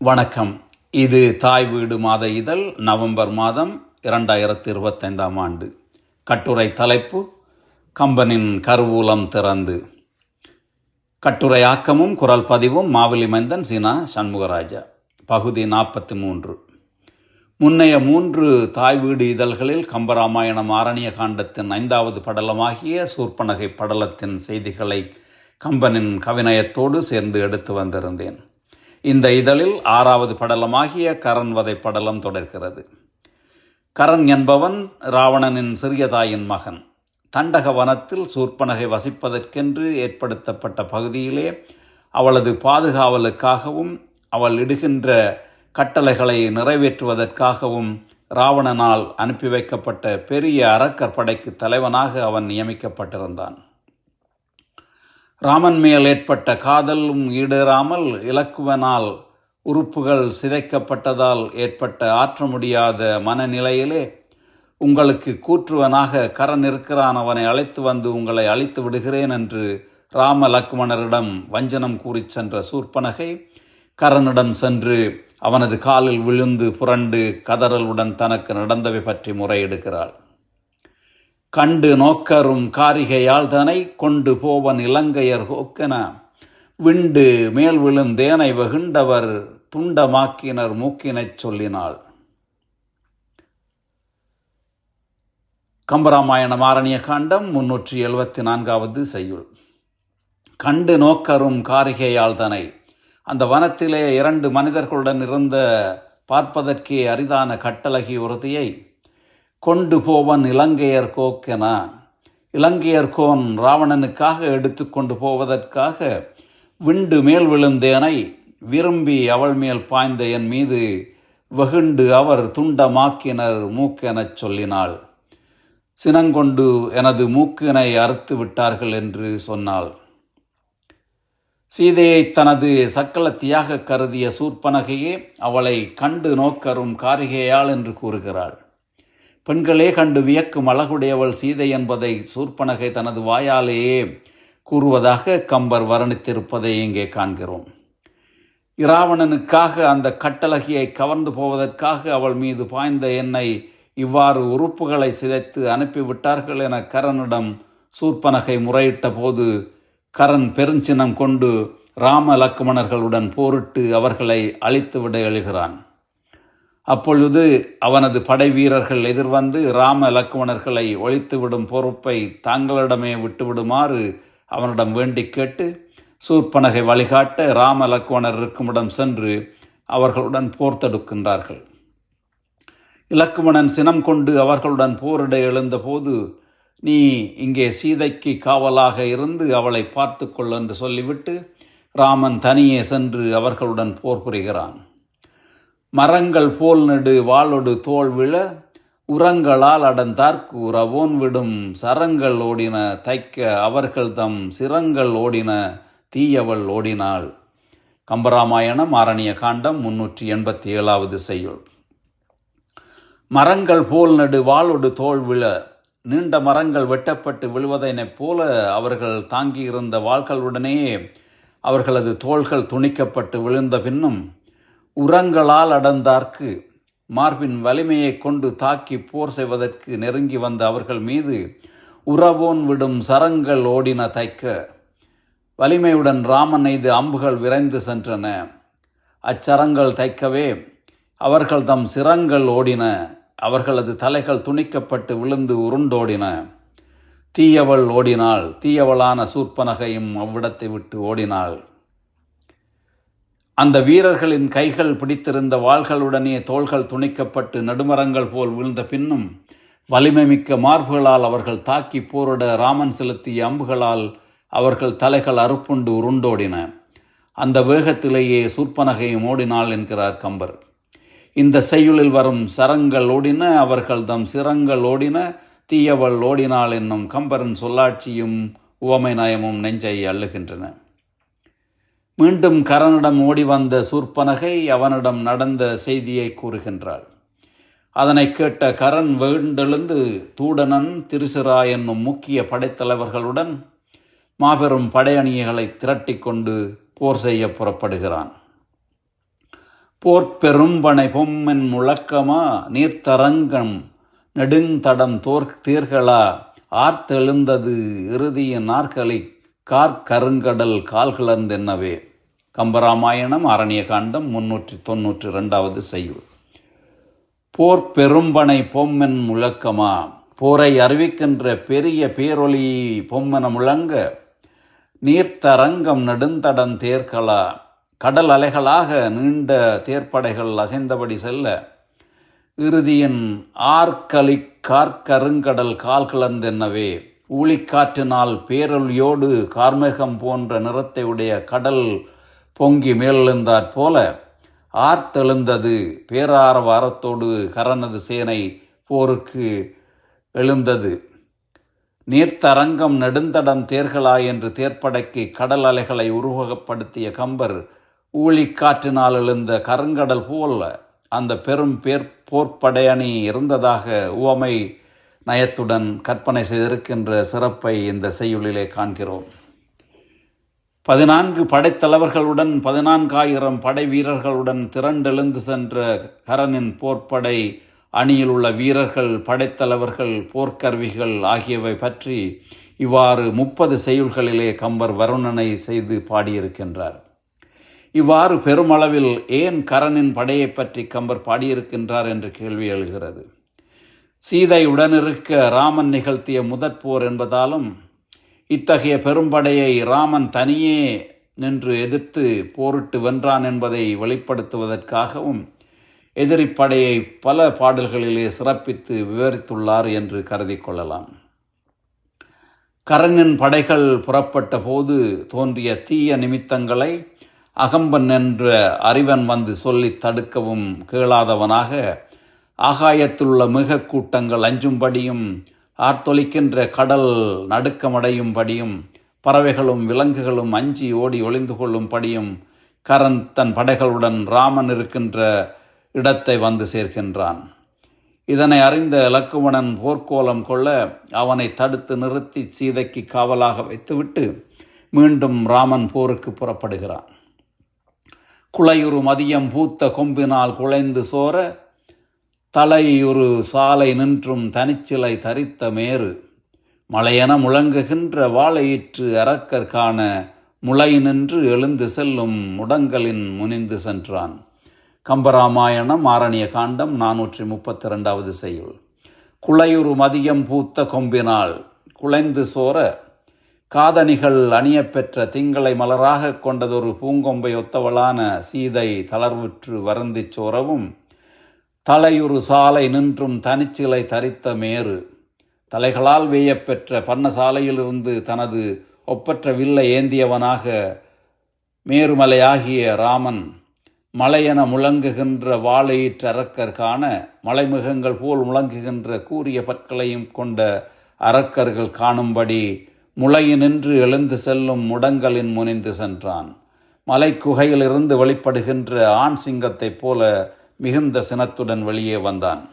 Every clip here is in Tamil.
வணக்கம். இது தாய் வீடு மாத இதழ் நவம்பர் மாதம் இரண்டாயிரத்தி இருபத்தைந்தாம் ஆண்டு. கட்டுரை தலைப்பு கம்பனின் கருவூலம் திறந்து. கட்டுரை ஆக்கமும் குரல் பதிவும் மாவலி மைந்தன் சீனா சண்முகராஜா. பகுதி நாற்பத்தி மூன்று முன்னைய மூன்று தாய் வீடு இதழ்களில் கம்பராமாயணம் ஆரணிய காண்டத்தின் ஐந்தாவது படலமாகிய சூர்பனகை படலத்தின் செய்திகளை கம்பனின் கவிநயத்தோடு சேர்ந்து எடுத்து வந்திருந்தேன். இந்த இதழில் ஆறாவது படலமாகிய கரண் வதை படலம் தொடர்கிறது. கரண் என்பவன் ராவணனின் சிறிய தாயின் மகன். தண்டக வனத்தில் சூர்பனகை வசிப்பதற்கென்று ஏற்படுத்தப்பட்ட பகுதியிலே அவளது பாதுகாவலுக்காகவும் அவள் இடுகின்ற கட்டளைகளை நிறைவேற்றுவதற்காகவும் ராவணனால் அனுப்பி வைக்கப்பட்ட பெரிய அறக்கற்படைக்கு தலைவனாக அவன் நியமிக்கப்பட்டிருந்தான். ராமன் மேல் ஏற்பட்ட காதலும் ஈடேறாமல் இலக்குவனால் உறுப்புகள் சிதைக்கப்பட்டதால் ஏற்பட்ட ஆற்ற முடியாத மனநிலையிலே உங்களுக்கு கூற்றுவனாக கரன் இருக்கிறான். அவனை அழைத்து வந்து உங்களை அழித்து விடுகிறேன் என்று ராம லக்மணரிடம் வஞ்சனம் கூறிச் சென்ற சூர்பனகை கரனிடம் சென்று அவனது காலில் விழுந்து புரண்டு கதறலுடன் தனக்கு நடந்தவை பற்றி முறையிடுகிறாள். கண்டு நோக்கரும் காரிகையால் தனை கொண்டு போவன் இலங்கையர் ஹோக்கென. விண்டு மேல் விழுந்தேனை வெகுண்டவர் துண்டமாக்கினர் மூக்கினைச் சொல்லினாள். கம்பராமாயணம் ஆரணிய காண்டம் முன்னூற்றி எழுபத்தி நான்காவது செய்யுள். கண்டு நோக்கரும் காரிகையால் தனை. அந்த வனத்திலே இரண்டு மனிதர்களுடன் இருந்த பார்ப்பதற்கே அரிதான கட்டழகி ஒருத்தியை கொண்டு போவன் இலங்கையர் கோக்கென. இலங்கையர் கோன் ராவணனுக்காக எடுத்து கொண்டு போவதற்காக விண்டு மேல் விழுந்தேனை விரும்பி அவள் மேல் பாய்ந்த என் மீது வெகுண்டு அவர் துண்டமாக்கினர் மூக்கெனச் சொல்லினாள். சினங்கொண்டு எனது மூக்கினை அறுத்து விட்டார்கள் என்று சொன்னாள். சீதையை தனது சக்கலத்தியாக கருதிய சூர்பனகையே அவளை கண்டு நோக்கரும் காரிகையாள் என்று கூறுகிறாள். பெண்களே கண்டு வியக்கும் அழகுடையவள் சீதை என்பதை சூர்பனகை தனது வாயாலேயே கூறுவதாக கம்பர் வர்ணித்திருப்பதை இங்கே காண்கிறோம். இராவணனுக்காக அந்த கட்டழகியை கவர்ந்து போவதற்காக அவள் மீது பாய்ந்த என்னை இவ்வாறு உறுப்புகளை சிதைத்து அனுப்பிவிட்டார்கள் என கரனிடம் சூர்பனகை முறையிட்ட போது கரன் பெருஞ்சினம் கொண்டு ராம லக்குமணர்களுடன் போரிட்டு அவர்களை அழித்துவிட எழுகிறான். அப்பொழுது அவனது படை வீரர்கள் எதிர்வந்து ராம லக்குவணர்களை ஒழித்துவிடும் பொறுப்பை தாங்களிடமே விட்டுவிடுமாறு அவனிடம் வேண்டி கேட்டு சூர்பனகை வழிகாட்ட ராம லக்குவணர் இருக்குமிடம் சென்று அவர்களுடன் போர் தடுக்கின்றார்கள் இலக்குமணன் சினம் கொண்டு அவர்களுடன் போரிட எழுந்தபோது நீ இங்கே சீதைக்கு காவலாக இருந்து அவளை பார்த்து கொள் என்று சொல்லிவிட்டு ராமன் தனியே சென்று அவர்களுடன் போர் புரிகிறான். மரங்கள் போல் நெடு வாளொடு தோல் விழ உரங்களால் அடந்தார்க்கு உறவோன் விடும் சரங்கள் ஓடின தைக்க அவர்கள் தம் சிரங்கள் ஓடின தீயவள் ஓடினாள். கம்பராமாயணம் ஆரணிய காண்டம் முன்னூற்றி எண்பத்தி ஏழாவது செய்யுள். மரங்கள் போல் நடு வாளொடு தோல் விழ நீண்ட மரங்கள் வெட்டப்பட்டு விழுவதைனைப் போல அவர்கள் தாங்கியிருந்த வாள்களுடனேயே அவர்களது தோள்கள் துணிக்கப்பட்டு விழுந்த பின்னும் உரங்களால் அடர்ந்தார்க்கு. மார்பின் வலிமையை கொண்டு தாக்கி போர் செய்வதற்கு நெருங்கி வந்த அவர்கள் மீது உறவோன் விடும் சரங்கள் ஓடின தைக்க. வலிமையுடன் ராமன் எய்து அம்புகள் விரைந்து சென்றன. அச்சரங்கள் தைக்கவே அவர்கள் தம் சிரங்கள் ஓடின. அவர்களது தலைகள் துணிக்கப்பட்டு விழுந்து உருண்டோடின. தீயவள் ஓடினாள். தீயவளான சூர்பனகையும் அவ்விடத்தை விட்டு ஓடினாள். அந்த வீரர்களின் கைகள் பிடித்திருந்த வாள்களுடனே தோள்கள் துணிக்கப்பட்டு நடுமரங்கள் போல் விழுந்த பின்னும் வலிமை மிக்க மார்புகளால் அவர்கள் தாக்கி போரிட ராமன் செலுத்திய அம்புகளால் அவர்கள் தலைகள் அறுப்புண்டு உருண்டோடின. அந்த வேகத்திலேயே சூர்பனகையும் ஓடினாள் என்கிறார் கம்பர். இந்த செய்யுளில் வரும் சரங்கள் ஓடின அவர்கள் தம் சிரங்கள் ஓடின தீயவள் ஓடினாள் என்னும் கம்பரின் சொல்லாட்சியும் உவமை நயமும் நெஞ்சை அள்ளுகின்றன. மீண்டும் கரனிடம் ஓடி வந்த சூர்பனகை அவனிடம் நடந்த செய்தியை கூறுகின்றாள். அதனை கேட்ட கரண் வேண்டெழுந்து தூடனன் திருசிரா என்னும் முக்கிய படைத்தலைவர்களுடன் மாபெரும் படையணிகளை திரட்டிக் கொண்டு போர் செய்ய புறப்படுகிறான். போர் பெரும்பனை பொம்மன் முழக்கமா நீர்த்தரங்கம் நெடுந்தடம் தோர் தீர்களா? ஆர்த்தெழுந்தது இறுதிய நாற்களி கார்கருங்கடல் கால்கிளர்ந்தென்னவே கம்பராமாயணம் அரண்ய காண்டம் முன்னூற்றி தொன்னூற்றி ரெண்டாவது செய்யுள். போர் பெரும்பனை பொம்மென் முழக்கமா? போரை அறிவிக்கின்ற பெரிய பேரொலி பொம்மென முழங்க? நீர்த்தரங்கம் நெடுந்தடம் தேர்களா கடல் அலைகளாக நீண்ட தேர்ப்படைகள் அசைந்தபடி செல்ல? இறுதியின் ஆர்கலி கார்கருங்கடல் கால் கிளர்ந்தென்னவே? ஊழிக்காற்றினால் பேரொலியோடு கார்மேகம் போன்ற நிறத்தை உடைய கடல் பொங்கி மேலெழுந்தாற் போல ஆர்த்தெழுந்தது. பேராரவாரத்தோடு கரணது சேனை போருக்கு எழுந்தது. நீர்த்தரங்கம் நெடுந்தடம் தேர்களா என்று தேர்ப்படைக்கு கடல் அலைகளை உருவகப்படுத்திய கம்பர் ஊழிக்காற்றினால் எழுந்த கருங்கடல் போல அந்த பெரும் பேர் போர்ப்படையணி இருந்ததாக உவமை நயத்துடன் கற்பனை செய்திருக்கின்ற சிறப்பை இந்த செய்யுளிலே காண்கிறோம். பதினான்கு படைத்தலைவர்களுடன் பதினான்காயிரம் படை வீரர்களுடன் திரண்டெழுந்து சென்ற கரனின் போர்ப்படை அணியில் உள்ள வீரர்கள் படைத்தலைவர்கள் போர்க்கருவிகள் ஆகியவை பற்றி இவ்வாறு முப்பது செய்யுள்களிலே கம்பர் வருணனை செய்து பாடியிருக்கின்றார். இவ்வாறு பெருமளவில் ஏன் கரனின் படையை பற்றி கம்பர் பாடியிருக்கின்றார் என்று கேள்வி எழுகிறது. சீதை உடனிருக்க ராமன் நிகழ்த்திய முதற் போர் என்பதாலும் இத்தகைய பெரும்படையை ராமன் தனியே நின்று எதிர்த்து போரிட்டு வென்றான் என்பதை வெளிப்படுத்துவதற்காகவும் எதிரிப்படையை பல பாடல்களிலே சிறப்பித்து விவரித்துள்ளார் என்று கருதி கொள்ளலாம். கரணின் படைகள் புறப்பட்ட போது தோன்றிய தீய நிமித்தங்களை அகம்பன் என்ற அறிவன் வந்து சொல்லி தடுக்கவும் கேளாதவனாக ஆகாயத்திலுள்ள மிக கூட்டங்கள் அஞ்சும்படியும் ஆர்த்தொலிக்கின்ற கடல் நடுக்கமடையும்படியும் பறவைகளும் விலங்குகளும் அஞ்சி ஓடி ஒளிந்து கொள்ளும்படியும் கரன் தன் படைகளுடன் ராமன் இருக்கின்ற இடத்தை வந்து சேர்க்கின்றான் இதனை அறிந்த லக்குமணன் போர்க்கோலம் கொள்ள அவனை தடுத்து நிறுத்தி சீதைக்கு காவலாக வைத்துவிட்டு மீண்டும் ராமன் போருக்கு புறப்படுகிறான். குளையுறு மதியம் பூத்த கொம்பினால் குலைந்து சோர தலையுறு சாலை நின்றும் தனிச்சிலை தரித்த மேறு. மலையென முழங்குகின்ற வாழையிற்று அரக்கர் காண முளை நின்று எழுந்து செல்லும் முடங்கலின் முனிந்து சென்றான். கம்பராமாயணம் ஆரணிய காண்டம் நானூற்றி முப்பத்தி ரெண்டாவது செய்யுள். குளையுறு மதியம் பூத்த கொம்பினால் குலைந்து சோர காதணிகள் அணியப்பெற்ற திங்களை மலராக கொண்டதொரு பூங்கொம்பை ஒத்தவளான சீதை தளர்வுற்று வருந்திச் சோரவும் தலையுறு சாலை நின்றும் தனிச்சிலை தரித்த மேறு. தலைகளால் வேயப்பெற்ற பன்னசாலையிலிருந்து தனது ஒப்பற்ற வில்லை ஏந்தியவனாக மேருமலையாகிய ராமன் மலையென முழங்குகின்ற வாழையீற்றரக்கர் காண மலைமுகங்கள் போல் முழங்குகின்ற கூறிய பற்களையும் கொண்ட அரக்கர்கள் காணும்படி முளையினின்று எழுந்து செல்லும் முடங்கலின் முனிந்து சென்றான். மலைக்குகையிலிருந்து வெளிப்படுகின்ற ஆண் சிங்கத்தைப் போல மிகுந்த சினத்துடன் வெளியே வந்தான்.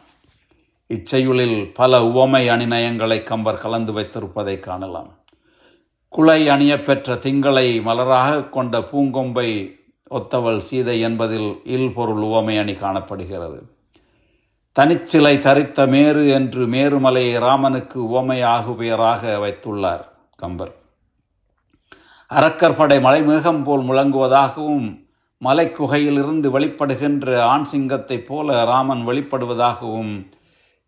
இச்செயுளில் பல உவமை அணிநயங்களை கம்பர் கலந்து வைத்திருப்பதை காணலாம். குலை அணியப்பெற்ற திங்களை மலராக கொண்ட பூங்கொம்பை ஒத்தவள் சீதை என்பதில் இல்பொருள் உவமை அணி காணப்படுகிறது. தனிச்சிலை தரித்த மேரு என்று மேருமலையை ராமனுக்கு உவமை ஆகுபெயராக வைத்துள்ளார் கம்பர். அரக்கர் படை மலைமேகம் போல் முழங்குவதாகவும் மலைக்குகையிலிருந்து வெளிப்படுகின்ற ஆண் சிங்கத்தைப் போல ராமன் வெளிப்படுவதாகவும்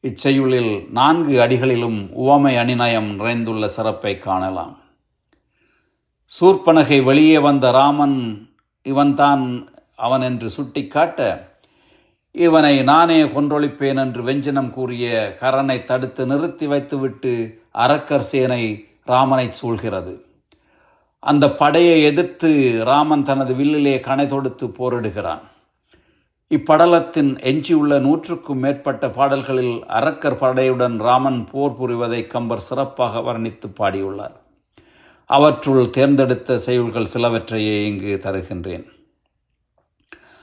இச்செயுளில் நான்கு அடிகளிலும் உவமை அணிநயம் நிறைந்துள்ள சிறப்பை காணலாம். சூர்பனகை வெளியே வந்த ராமன் இவன்தான் அவன் என்று சுட்டிக்காட்ட இவனை நானே கொன்றொழிப்பேன் என்று வெஞ்சனம் கூறிய கரனை தடுத்து நிறுத்தி வைத்துவிட்டு அரக்கர் சேனை ராமனை சூழ்கிறது. அந்த படையை எதிர்த்து ராமன் தனது வில்லிலே கணை தொடுத்து போரிடுகிறான். இப்படலத்தின் எஞ்சியுள்ள நூற்றுக்கும் மேற்பட்ட பாடல்களில் அரக்கர் படையுடன் ராமன் போர் புரிவதை கம்பர் சிறப்பாக வர்ணித்து பாடியுள்ளார். அவற்றுள் தேர்ந்தெடுத்த செயல்கள் சிலவற்றையே இங்கு தருகின்றேன்.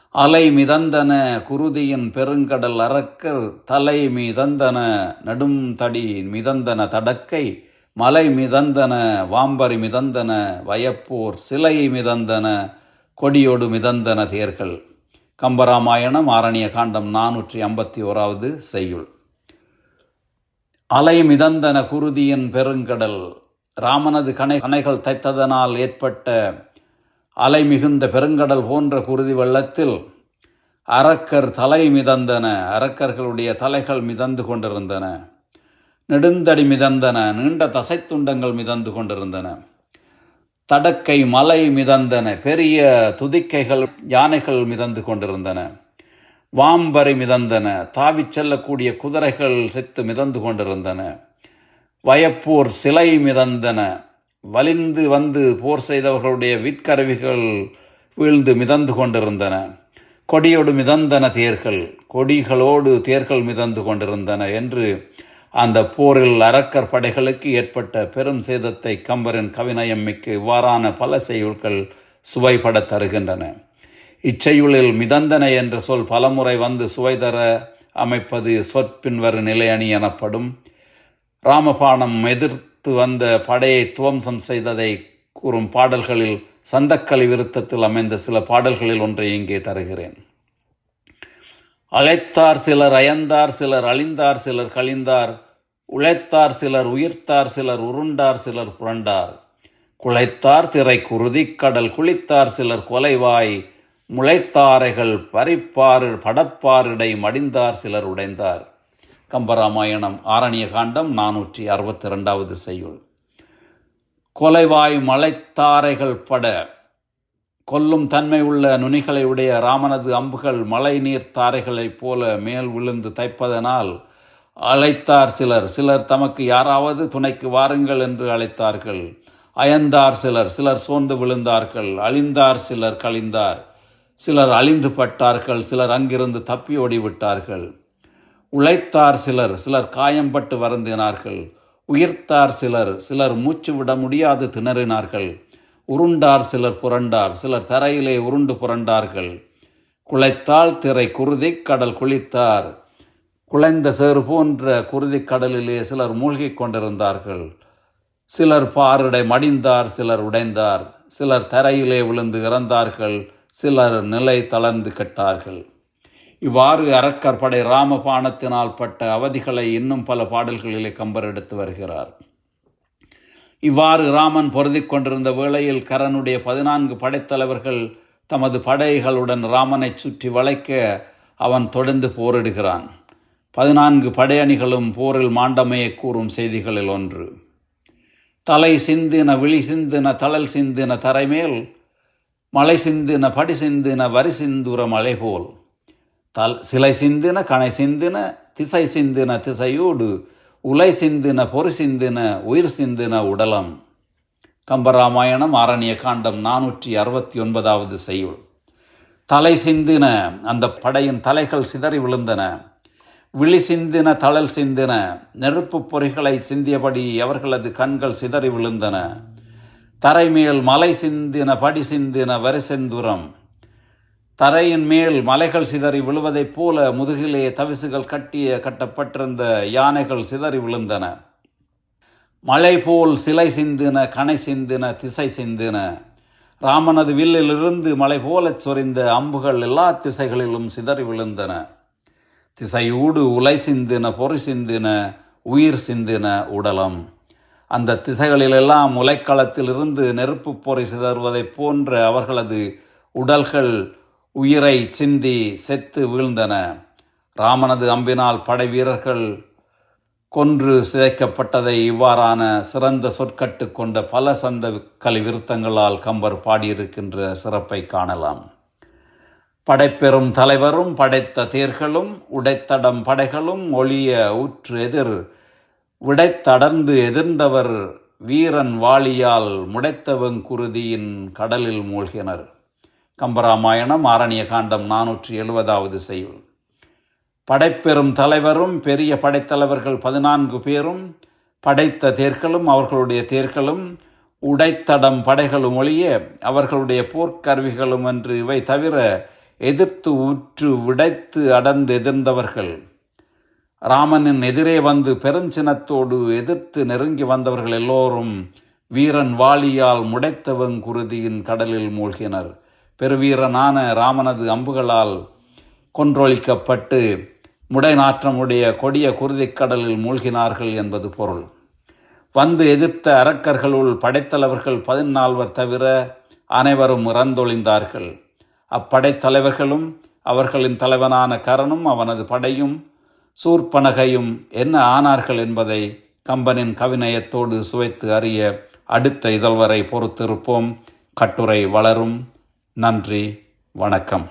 அலை மிதந்தன குருதியின் பெருங்கடல் அரக்கர் தலை மிதந்தன நடும் தடி மிதந்தன தடக்கை மலை மிதந்தன வாம்பரி மிதந்தன வயப்போர் சிலை மிதந்தன கொடியோடு மிதந்தன தேர்கள். கம்பராமாயணம் ஆரணிய காண்டம் நானூற்றி ஐம்பத்தி ஓராவது செய்யுள். அலை மிதந்தன குருதியின் பெருங்கடல் ராமனது கணை கணைகள் தைத்ததனால் ஏற்பட்ட அலை மிகுந்த பெருங்கடல் போன்ற குருதி வெள்ளத்தில் அரக்கர் தலை மிதந்தன அரக்கர்களுடைய தலைகள் மிதந்து கொண்டிருந்தன. நெடுந்தடி மிதந்தன நீண்ட தசைத்துண்டங்கள் மிதந்து கொண்டிருந்தன. தடக்கை மலை மிதந்தன பெரிய துதிக்கைகள் யானைகள் மிதந்து கொண்டிருந்தன. வாம்பரை மிதந்தன தாவிச் செல்லக்கூடிய குதிரைகள் செத்து மிதந்து கொண்டிருந்தன. வயப்போர் சிலை மிதந்தன வலிந்து வந்து போர் செய்தவர்களுடைய விற்கருவிகள் வீழ்ந்து மிதந்து கொண்டிருந்தன. கொடியோடு மிதந்தன தேர்கள் கொடிகளோடு தேர்கள் மிதந்து கொண்டிருந்தன என்று அந்த போரில் அரக்கர் படைகளுக்கு ஏற்பட்ட பெரும் சேதத்தை கம்பரின் கவிநயம் மிக்க இவ்வாறான பல செய்யுள்கள் சுவைபட தருகின்றன. இச்செய்யுளில் மிதந்தன என்ற சொல் பலமுறை வந்து சுவை தர அமைப்பது சொற்பின்வரு நிலையணி எனப்படும். ராமபாணம் எதிர்த்து வந்த படையை துவம்சம் செய்ததை கூறும் பாடல்களில் சந்தக்கலி விருத்தத்தில் அமைந்த சில பாடல்களில் ஒன்றை இங்கே தருகிறேன். அழைத்தார் சிலர் அயந்தார் சிலர் அழிந்தார் சிலர் கழிந்தார். உழைத்தார் சிலர் உயிர்த்தார் சிலர் உருண்டார் சிலர் புரண்டார். குழைத்தார் திரை குருதிக் கடல் குளித்தார் சிலர் கொலைவாய். முளைத்தாரைகள் பறிப்பாறு படப்பாரிடை மடிந்தார் சிலர் உடைந்தார். கம்பராமாயணம் ஆரணிய காண்டம் நானூற்றி அறுபத்தி ரெண்டாவது செய்யுள். கொலைவாய் மலைத்தாரைகள் பட கொல்லும் தன்மை உள்ள நுனிகளை உடைய ராமனது அம்புகள் மழை நீர் தாரைகளைப் போல மேல் விழுந்து தைப்பதனால் அழைத்தார் சிலர். சிலர் தமக்கு யாராவது துணைக்கு வாருங்கள் என்று அழைத்தார்கள். அயந்தார் சிலர். சிலர் சோர்ந்து விழுந்தார்கள். அழிந்தார் சிலர் கழிந்தார். சிலர் அழிந்து பட்டார்கள். சிலர் அங்கிருந்து தப்பி ஓடிவிட்டார்கள். உழைத்தார் சிலர். சிலர் காயம்பட்டு வருந்தினார்கள். உயிர்த்தார் சிலர். சிலர் மூச்சு விட முடியாது திணறினார்கள். உருண்டார் சிலர் புரண்டார். சிலர் தரையிலே உருண்டு புரண்டார்கள். குளைத்தால் திரை குருதி கடல் குளித்தார். குலைந்த சேறு போன்ற குருதி கடலிலே சிலர் மூழ்கிக் கொண்டிருந்தார்கள். சிலர் பாரிடை மடிந்தார் சிலர் உடைந்தார். சிலர் தரையிலே விழுந்து இறந்தார்கள் சிலர் நிலை தளர்ந்து கெட்டார்கள். இவ்வாறு அரக்கர் படை ராமபாணத்தினால் பட்ட அவதிகளை இன்னும் பல பாடல்களிலே கம்பர் எடுத்து வருகிறார். இவ்வாறு ராமன் பொருதி கொண்டிருந்த வேளையில் கரனுடைய பதினான்கு படைத்தலைவர்கள் தமது படைகளுடன் ராமனை சுற்றி வளைக்க அவன் தொடர்ந்து போரிடுகிறான். பதினான்கு படையணிகளும் போரில் மாண்டமையை கூறும் செய்திகளில் ஒன்று. தலை சிந்தின விழி சிந்தின தளல் சிந்தின தரைமேல் மலை சிந்தின படி சிந்தின வரி சிந்துர மலை போல். தல் சிலை சிந்தின கணை சிந்தின திசை சிந்தின திசையோடு உலை சிந்தின பொறி சிந்தின உயிர் சிந்தின உடலம். கம்பராமாயணம் ஆரணிய காண்டம் நானூற்றி அறுபத்தி ஒன்பதாவது செய்யுள். தலை சிந்தின அந்த படையின் தலைகள் சிதறி விழுந்தன. விழி சிந்தின தளல் சிந்தின நெருப்பு பொறிகளை சிந்தியபடி அவர்களது கண்கள் சிதறி விழுந்தன. தரைமேல் மலை சிந்தின படி சிந்தின வரிசெந்துரம். தரையின் மேல் மலைகள் சிதறி விழுவதைப் போல முதுகிலே தவிசுகள் கட்டிய கட்டப்பட்டிருந்த யானைகள் சிதறி விழுந்தன. மலை போல் சிலை சிந்தின கணை சிந்தின திசை சிந்தின. ராமனது வில்லிலிருந்து மலை போலச் சொரிந்த அம்புகள் எல்லா திசைகளிலும் சிதறி விழுந்தன. திசையூடு உலை சிந்தின பொறி சிந்தின உயிர் சிந்தின உடலம். அந்த திசைகளிலெல்லாம் உலைக்களத்திலிருந்து நெருப்பு பொறி சிதறுவதைப் போன்ற அவர்களது உடல்கள் உயிரை சிந்தி செத்து வீழ்ந்தன. ராமனது அம்பினால் படை வீரர்கள் கொன்று சிதைக்கப்பட்டதை இவ்வாறான சிறந்த சொற்கட்டு கொண்ட பல சந்த கலை விருத்தங்களால் கம்பர் பாடியிருக்கின்ற சிறப்பை காணலாம். படைப்பெறும் தலைவரும் படைத்த தேர்களும் உடைத்தடம் படைகளும் ஒளிய ஊற்று எதிர். விடைத்தடர்ந்து எதிர்ந்தவர் வீரன் வாளியால் முடைத்தவங்குருதியின் கடலில் மூழ்கினர். கம்பராமாயணம் ஆரணிய காண்டம் நானூற்றி எழுபதாவது செய்யுள். படைப்பெறும் தலைவரும் பெரிய படைத்தலைவர்கள் பதினான்கு பேரும் படைத்த தேர்களும் அவர்களுடைய தேர்களும் உடைத்தடம் படைகளும் ஒழிய அவர்களுடைய போர்க்கருவிகளும் என்று இவை தவிர எதிர்த்து உற்று விடைத்து அடர்ந்து எதிர்ந்தவர்கள். ராமனின் எதிரே வந்து பெருஞ்சினத்தோடு எதிர்த்து நெருங்கி வந்தவர்கள் எல்லோரும் வீரன் வாளியால் முடைத்தவங் குருதியின் கடலில் மூழ்கினர். பெருவீரனான ராமனது அம்புகளால் கொன்றொழிக்கப்பட்டு முடைநாற்றமுடைய கொடிய குருதிக்கடலில் மூழ்கினார்கள் என்பது பொருள். வந்து எதிர்த்த அரக்கர்களுள் படைத்தலைவர்கள் பதினால்வர் தவிர அனைவரும் இறந்தொழிந்தார்கள். அப்படைத்தலைவர்களும் அவர்களின் தலைவனான கரனும் அவனது படையும் சூர்பனகையும் என்ன ஆனார்கள் என்பதை கம்பனின் கவிநயத்தோடு சுவைத்து அறிய அடுத்த இதழ்வரை பொறுத்திருப்போம். கட்டுரை வளரும். நன்றி. வணக்கம்.